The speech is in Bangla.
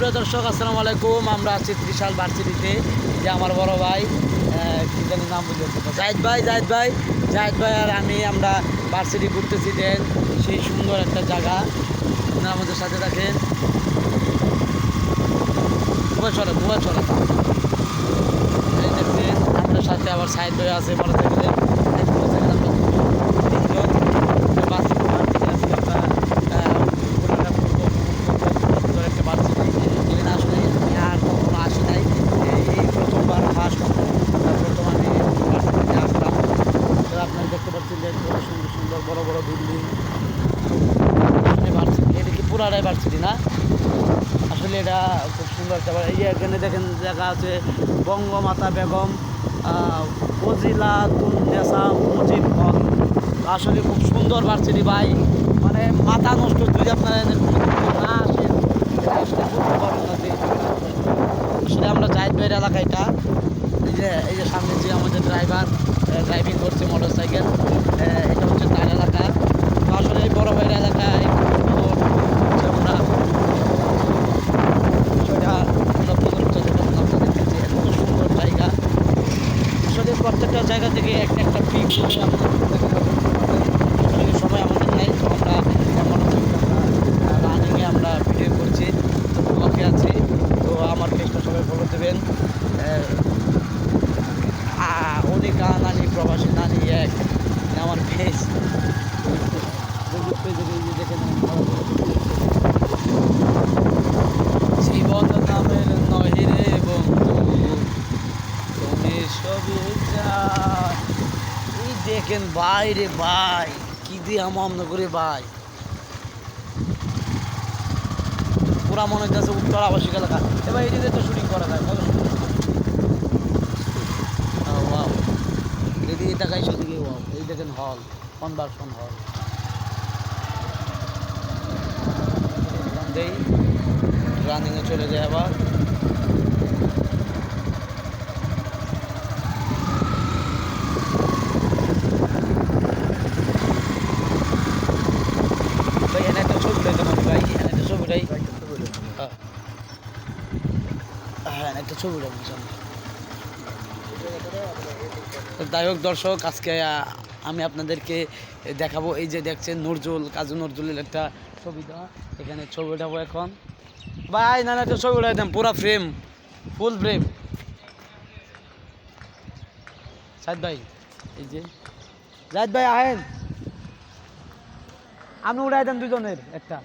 সুপ্রিয় দর্শক, আসসালামু আলাইকুম। আমরা আছি ত্রিশাল ভার্সিটিতে। যে আমার বড় ভাই কি জানি নাম বুঝে জাহিদ ভাই জাহিদ ভাই। জাহিদ ভাই আর আমি আমরা ভার্সিটি ঘুরতেছি, দেন সেই সুন্দর একটা জায়গা। আপনারা আমাদের সাথে থাকেন। দুয়া চলে দুয়া চলে। এই আমাদের সাথে আবার সাইড ভাই আছে, বড় থেকে একটা বাচ্চা এখানে আসলে আমি আর কখনো আসি নাই এই এই প্রথমবার ফার্স্ট প্রথম আমি ভার্সিটিতে আসলাম তো আপনারা দেখতে পাচ্ছেন যে কত সুন্দর বড় বড় বিল্ডিং ভার্সিটি এটা কি পুরাটাই ভার্সিটি না? আসলে এটা খুব সুন্দর বা- এই এখানে দেখেন জায়গা আছে বঙ্গমাতা বেগম আহ, ফজিলাতুন্নেসা মুজিব হক। আসলে খুব সুন্দর ভার্সিটি ভাই। মানে মাথা নষ্ট যদি আপনারা না আসেন আসলে না আসলে আমরা জাহিদ ভাইয়ের এলাকা এটা। এই যে এই যে সামনে যে আমাদের ড্রাইভার ড্রাইভিং করছে মোটর সাইকেল এটা হচ্ছে তার এলাকা তো আসলে এই বড় ভাইয়ের এলাকায় সুন্দর হচ্ছে আমরা সেটা লক্ষ্য করতে আপনাদের কাছে এত সুন্দর জায়গা আসলে প্রত্যেকটা জায়গা থেকে একটা একটা পিক করে আমাদের সময় আমাদের নেই, তো আমরা রানিংয়ে আমরা ভিডিও করছি তো ব্লকে আছি। তো আমার পেজটা সবাই ফলো দেবেন। অনেক নানি প্রবাসী, নানি এক, আমার পেজ দেখেন ভাই রে ভাই, কি দিয়ে হাম করে ভাই। পুরা মনে হচ্ছে উত্তর আবাসিক এলাকা। এবার এই তো শুটিং করা যায় কত এদিকে তাকাই সেদিকে ওয়াও এই দেখেন হল কনভার্সন হল দেই রানিংয়ে চলে যায় আবার ভাই এনে একটা ছবি উঠাইতে পারি ভাই এনে একটা ছবি উঠাই হ্যাঁ এনে ছবি উঠাই সামনে তো যাই হোক, দর্শক, আজকে আমি আপনাদেরকে দেখাবো এই যে দেখছেন নজরুল, কাজু নজরুলের একটা ছবি দেওয়া। এখানে ছবি উঠাবো এখন। ভাই, না একটা ছবি উঠাই দাম পুরা ফ্রেম ফুল ফ্রেম সাদ ভাই, এই যে। জাহিদ ভাই, আহেন। আমি উঠাই দেন দুজনের একটা।